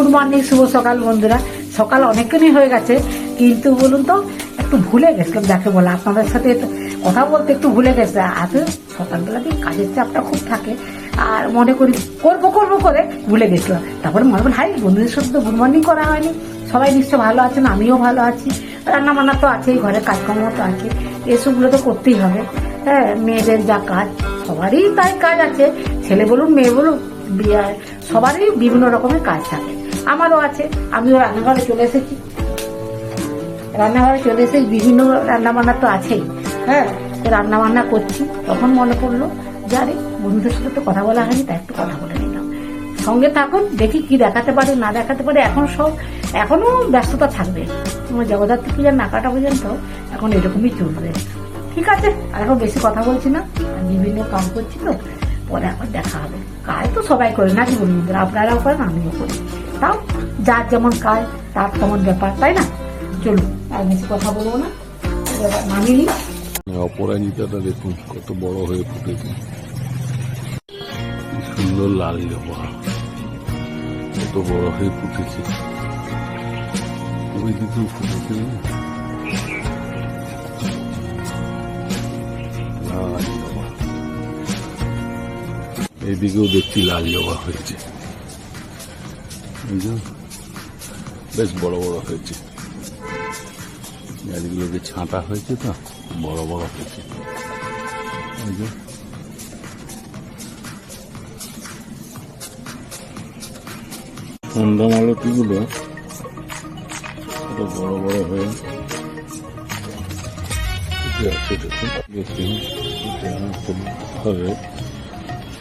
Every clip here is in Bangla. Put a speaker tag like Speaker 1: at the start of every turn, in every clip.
Speaker 1: গুড মর্নিং, শুভ সকাল বন্ধুরা। সকাল অনেকক্ষণই হয়ে গেছে, কিন্তু বলুন তো, একটু ভুলে গেছিলাম যাকে বলে, আপনাদের সাথে কথা বলতে একটু ভুলে গেছে। আজ সকালবেলা দিয়ে কাজের চাপটা খুব থাকে, আর মনে করি করব করব করে ভুলে গেছিলাম। তারপরে মনে করি, হাই, বন্ধুদের সাথে তো গুড মর্নিং করা হয়নি। সবাই নিশ্চয় ভালো আছেন, আমিও ভালো আছি। রান্না বান্না তো আছেই ঘরের কাজকর্ম তো আছে, এসবগুলো তো করতেই হবে। হ্যাঁ মেয়েদের যা কাজ, সবারই তাই কাজ আছে। ছেলে বলুন, মেয়ে বলুন বিয়ে সবারই বিভিন্ন রকমের কাজ থাকে। আমারও আছে, আমিও রান্নাঘরে চলে এসেছি। রান্নাঘরে চলে এসে বিভিন্ন রান্নাবান্না তো আছেই। হ্যাঁ তো রান্না বান্না করছি। তখন মনে পড়ল, যে আরে, বন্ধুদের সাথে তো কথা বলা হয়নি, তাই একটু কথা বলে নিলাম। সঙ্গে থাকুন, দেখি কি দেখাতে পারে, না দেখাতে পারে, এখন সব, এখনও ব্যস্ততা থাকবে। জগদ্ধাত্রী পূজার নাকাটা পর্যন্ত এখন এরকমই চলবে। ঠিক আছে, আর এখন বেশি কথা বলছি না বিভিন্ন কাম করছি তো, পরে আবার দেখা হবে। কাজ তো সবাই করে না কি বলুন আপনারাও করেন, আমিও করি। তাও, যার যেমন কাজ, তার তেমন ব্যাপার, তাই না? চলুন, আর বেশি কথা বলব না। নিই।
Speaker 2: অপরাজিতাটা দেখুন, কত বড় হয়ে ফুটেছে সুন্দর লাল জবা কত বড় হয়ে ফুটেছে। ওই দিকেও ফুটেছে? না? এইদিকেও দেখছি লাল জবা হয়েছে। বেশ বড় বড় হয়েছে। গাছগুলোকে ছাঁটা হয়েছে তো, বড় বড় হয়েছে। এই যে। সন্ধ্যা বড় বড় হয়ে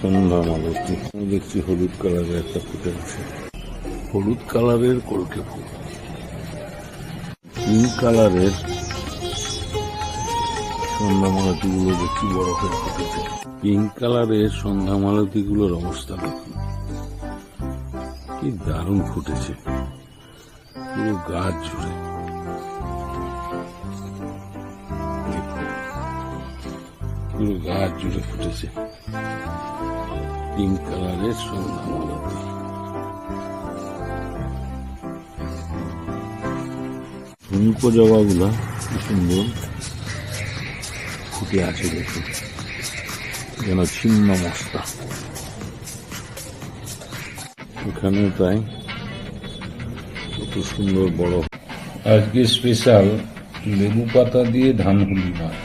Speaker 2: সন্ধ্যা মালতি। দেখছি হলুদ কালারের একটা ফুটে আছে হলুদ কালারের কলকে ফুল। পিঙ্ক কালারের সন্ধ্যা মালতিগুলো দেখছি বড় হয়ে ফুটেছে। পিঙ্ক কালারের সন্ধ্যা মালতিগুলোর অবস্থা দেখুন। কি দারুণ ফুটেছে। পুরো গাছ জুড়ে। পুরো গাছ জুড়ে ফুটেছে। পিঙ্ক কালারের সন্ধ্যা ঝুমকো জবাগুলা কি সুন্দর ফুটে আছে দেখুন। যেন ছিন্ন মস্তা। এখানে তাই কত সুন্দর বড়। আজকে স্পেশাল লেবু পাতা দিয়ে ধানহুলি মাছ।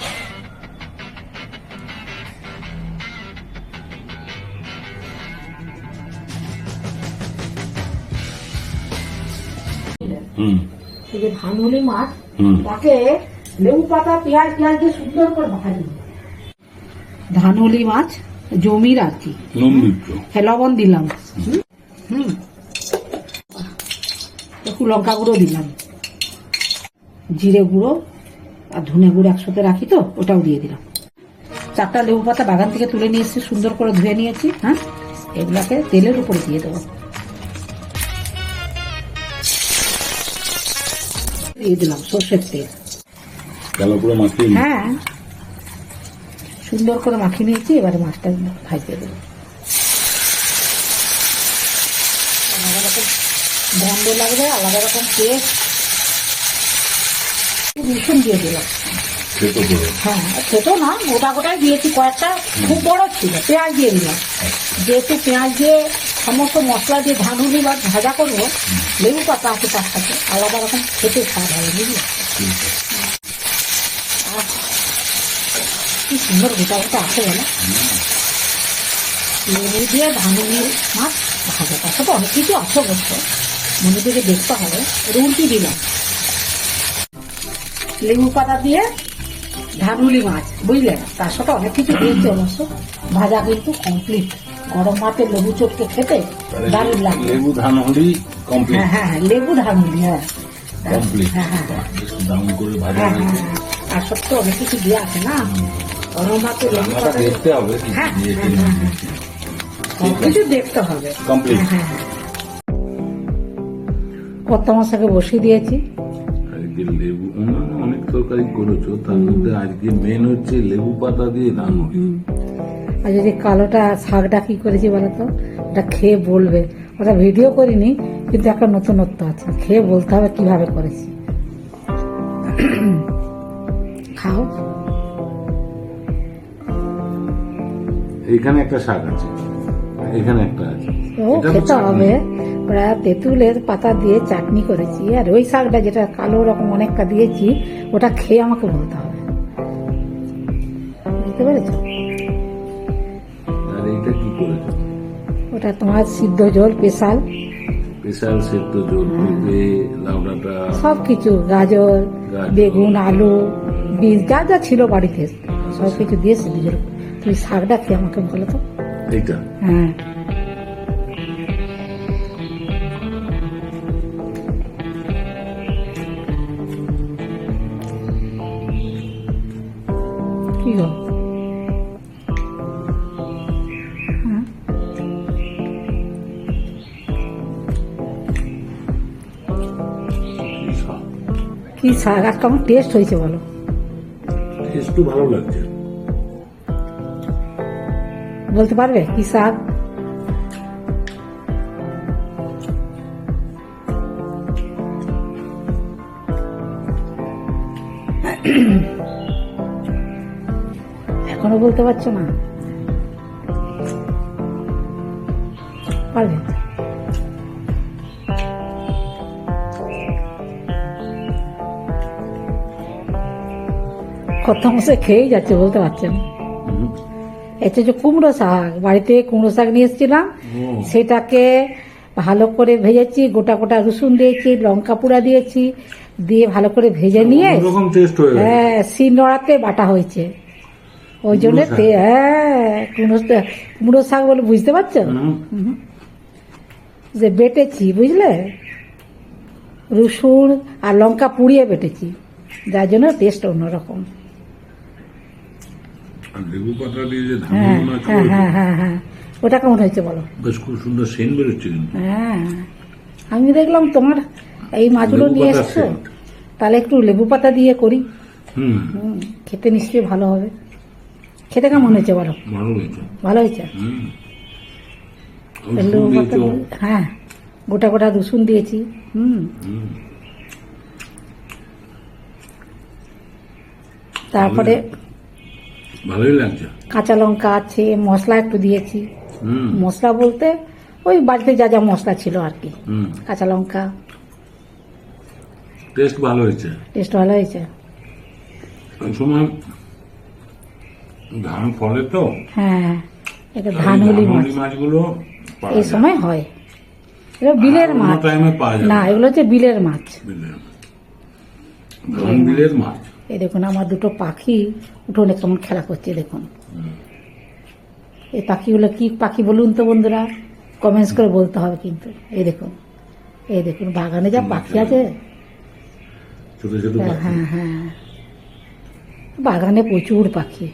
Speaker 2: হুম।
Speaker 1: এই যে ধানহলি মাছ তাকে লেবু পাতা পেঁয়াজ পেঁয়াজ দিয়ে সুন্দর করে ভাজি ধানহলি মাছ জমির আর কি। হ্যাঁ লবণ দিলাম। হুম, একটু লঙ্কা গুঁড়ো দিলাম। জিরে গুঁড়ো আর ধনে গুঁড়ো একসাথে রাখি তো ওটাও দিয়ে দিলাম। চারটা লেবু পাতা বাগান থেকে তুলে নিয়ে এসেছি সুন্দর করে ধুয়ে নিয়েছি হ্যাঁ? এগুলাকে তেলের উপরে দিয়ে দেবো। দিয়ে দিলাম সর্ষের তেল।
Speaker 2: করে মাখিয়ে
Speaker 1: হ্যাঁ। সুন্দর করে মাখিয়ে নিয়েছি এবারে মাছটা ভাজতে দেবো। আলাদা রকম গন্ধ লাগবে আলাদা রকম টেস্ট রসুন দিয়ে দিলাম। হ্যাঁ ছোটো না গোটা গোটাই দিয়েছি কয়েকটা। খুব বড় ছিল পেঁয়াজ দিয়ে দিলাম। যেহেতু পেঁয়াজ দিয়ে সমস্ত মশলা দিয়ে ধানুলি বা ভাজা করব, লেবু পাতা আছে তার সাথে, আলাদা রকম খেতে স্বাদ হবে বুঝলি? কি সুন্দর গোটা গোটা আছে বলো। লেবু দিয়ে ধানুলি মাছ ভাজা, তার সাথে অনেক কিছু আছে অবশ্য। মনে থেকে দেখতে হবে, রুটি দিলাম। লেবু পাতা দিয়ে ধানুলি মাছ বুঝলেন তার সাথে অনেক কিছু দিয়েছে অবশ্য, ভাজা কিন্তু কমপ্লিট গরম ভাতে লেবু চটকে খেতে দারুণ লাগবে
Speaker 2: লেবু ধানহলি কমপ্লিট
Speaker 1: হ্যাঁ হ্যাঁ হ্যাঁ লেবু ধানুলি হ্যাঁ।
Speaker 2: কমপ্লিট
Speaker 1: হ্যাঁ হ্যাঁ
Speaker 2: দাম করে ভাজা হয়েছে।
Speaker 1: আর সব অনেক কিছু দিয়ে আছে না? গরম ভাতে লেবু
Speaker 2: দেখতে হবে
Speaker 1: হ্যাঁ,
Speaker 2: দিয়েছে
Speaker 1: সব কিছু দেখতে হবে।
Speaker 2: কমপ্লিট
Speaker 1: কত মশাকে বসিয়ে দিয়েছি।
Speaker 2: আজকে লেবু অনেক তরকারি করেছ। তার মধ্যে আজকে মেন হচ্ছে লেবু পাতা দিয়ে ধানমুড়ি
Speaker 1: আর যদি কালোটা শাকটা কি করেছি বলো তো ওটা খেয়ে বলবে। ওটা ভিডিও করিনি কিন্তু একটা নতুনত্ব আছে। খেয়ে বলতে হবে কীভাবে করেছি। খাও।
Speaker 2: এখানে একটা শাক আছে। এখানে একটা আছে।
Speaker 1: ও খেতে হবে। ওরা তেঁতুলের পাতা দিয়ে চাটনি করেছি। আর ওই শাকটা যেটা কালো রকম অনেকটা দিয়েছি ওটা খেয়ে আমাকে বলতে হবে। বুঝতে পেরেছ?
Speaker 2: কি
Speaker 1: ওটা তোমার সিদ্ধ জল স্পেশাল
Speaker 2: স্পেশাল সেদ্ধ জল পেঁপে লাউডাটা
Speaker 1: সব কিছু গাজর
Speaker 2: গাজর।
Speaker 1: বেগুন আলু বীজ যা যা ছিল বাড়িতে সব কিছু দিয়ে সিদ্ধ জল। তুমি শাকটা খেয়ে আমাকে বলো তো।
Speaker 2: এইটা?
Speaker 1: হ্যাঁ। কি
Speaker 2: শাক
Speaker 1: আর কেমন টেস্ট হয়েছে বলো?
Speaker 2: ভালো লাগছে।
Speaker 1: বলতে পারবে? কি শাক এখনও বলতে পারছ না? পারবে? কথা মশাই খেয়েই যাচ্ছে বলতে পারছেন। এটা হচ্ছে কুমড়ো শাক বাড়িতে কুমড়ো শাক নিয়ে এসেছিলাম সেটাকে ভালো করে ভেজেছি গোটা গোটা রসুন দিয়েছি লঙ্কা পুড়া দিয়েছি দিয়ে ভালো করে ভেজে নিয়ে
Speaker 2: অন্যরকম টেস্ট হয়ে
Speaker 1: শিলনোড়াতে বাটা হয়েছে। ওই জন্য হ্যাঁ কুমড়ো কুমড়ো শাক বলে বুঝতে পারছ? যে বেটেছি বুঝলে? রসুন আর লঙ্কা পুড়িয়ে বেটেছি। যার জন্য টেস্ট অন্যরকম।
Speaker 2: লেবু পাতা দিয়ে যে
Speaker 1: হ্যাঁ
Speaker 2: মাছ
Speaker 1: হ্যাঁ হ্যাঁ হ্যাঁ হ্যাঁ। ওটা কেমন হয়েছে বলো?
Speaker 2: বেশ খুব সুন্দর সেন বেরোচ্ছে কিন্তু।
Speaker 1: হ্যাঁ। আমি দেখলাম তোমার এই মাছগুলো নিয়ে এসছো। তাহলে একটু লেবু পাতা দিয়ে করি।
Speaker 2: হুম।
Speaker 1: খেতে নিশ্চয়ই ভালো হবে। খেতে কেমন হয়েছে বলো?
Speaker 2: ভালো হয়েছে।
Speaker 1: ভালো হয়েছে? লেবু পাতা হ্যাঁ গোটা গোটা রসুন দিয়েছি। হুম। তারপরে
Speaker 2: ভালোই লাগছে।
Speaker 1: কাঁচা লঙ্কা আছে মশলা একটু দিয়েছি। মশলা বলতে ওই বাড়িতে যা যা মশলা ছিল আর কি। কাঁচা লঙ্কা।
Speaker 2: টেস্ট ভালো হয়েছে।
Speaker 1: টেস্ট ভালো হয়েছে।
Speaker 2: ওই সময় ধান ফলে তো।
Speaker 1: হ্যাঁ এটা ধানগুলি মাছ।
Speaker 2: মাছগুলো
Speaker 1: এই সময় হয়। এটা বিলের মাছ। না এগুলো হচ্ছে বিলের মাছ।
Speaker 2: বিলের ধান বিলের মাছ।
Speaker 1: এই দেখুন আমার দুটো পাখি উঠোনে কেমন খেলা করছে দেখুন। এই পাখিগুলো কি পাখি বলুন তো বন্ধুরা? কমেন্টস করে বলতে হবে কিন্তু। এই দেখুন এই দেখুন বাগানে যা পাখি আছে। হ্যাঁ হ্যাঁ হ্যাঁ। বাগানে প্রচুর পাখি।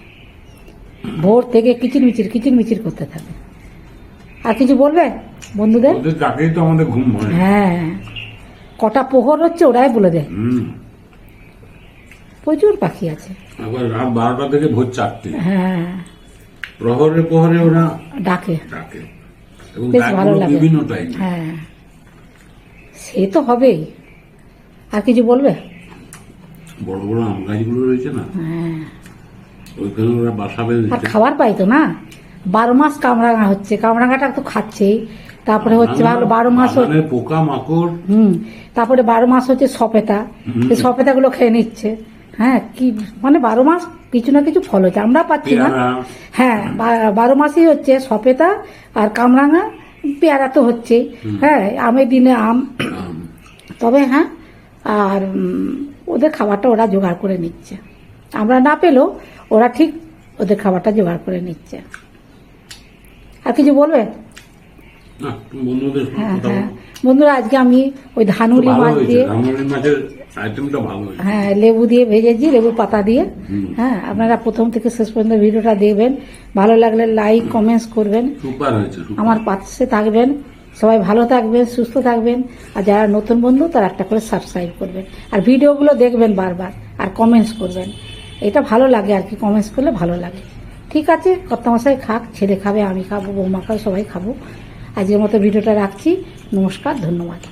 Speaker 1: ভোর থেকে কিচির মিচির কিচির মিচির করতে থাকে। আর কিছু বলবে বন্ধুদের?
Speaker 2: তো আমাদের ঘুম হ্যাঁ।
Speaker 1: কটা পোহর হচ্ছে ওরাই বলে দেয়।
Speaker 2: হুম।
Speaker 1: প্রচুর পাখি আছে।
Speaker 2: আবার রাত বারোটা থেকে ভোর চারটে।
Speaker 1: হ্যাঁ।
Speaker 2: প্রহরে প্রহরে ওরা
Speaker 1: ডাকে।
Speaker 2: ডাকে। এবং
Speaker 1: বেশ ভালো লাগে।
Speaker 2: বিভিন্ন টাইম
Speaker 1: হ্যাঁ। সে তো হবেই। আর কিছু বলবে?
Speaker 2: বড় বড় আম গাছগুলো রয়েছে না?
Speaker 1: হ্যাঁ।
Speaker 2: ওইখানে ওরা বাসা
Speaker 1: আর খাবার পাই তো না? বারো মাস কামরাঙা হচ্ছে। কামরাঙাটা তো খাচ্ছেই। তারপরে হচ্ছে ভালো বারো মাস
Speaker 2: পোকা মাকড়।
Speaker 1: হুম। তারপরে বারো মাস হচ্ছে সপেতা এই সপেতা গুলো খেয়ে নিচ্ছে। হ্যাঁ কি মানে বারো মাস কিছু না কিছু ফল হচ্ছে আমরা পাচ্ছি না। হ্যাঁ বারো মাসই হচ্ছে সপেতা আর কামরাঙা পেয়ারা তো হচ্ছেই। হ্যাঁ আমের দিনে আম। তবে হ্যাঁ আর ওদের খাবারটা ওরা জোগাড় করে নিচ্ছে। আমরা না পেলেও ওরা ঠিক ওদের খাবারটা জোগাড় করে নিচ্ছে। আর কিছু বলবে? হ্যাঁ হ্যাঁ। বন্ধুরা আজকে আমি ওই
Speaker 2: ভালো
Speaker 1: মাছ দিয়ে
Speaker 2: আইটেমটা ভালো
Speaker 1: হ্যাঁ লেবু দিয়ে ভেজেছি লেবু পাতা দিয়ে। হ্যাঁ আপনারা প্রথম থেকে শেষ পর্যন্ত ভিডিওটা দেখবেন। ভালো লাগলে লাইক কমেন্টস করবেন।
Speaker 2: সুপার হয়েছে
Speaker 1: আমার পাশে থাকবেন। সবাই ভালো থাকবেন সুস্থ থাকবেন। আর যারা নতুন বন্ধু তারা একটা করে সাবস্ক্রাইব করবেন। আর ভিডিওগুলো দেখবেন বারবার আর কমেন্টস করবেন। এটা ভালো লাগে আর কি কমেন্টস করলে ভালো লাগে। ঠিক আছে কর্তামশাই খাক ছেলে খাবে আমি খাব বৌমা খাবে সবাই খাব। আজকের মতো ভিডিওটা রাখছি। নমস্কার ধন্যবাদ।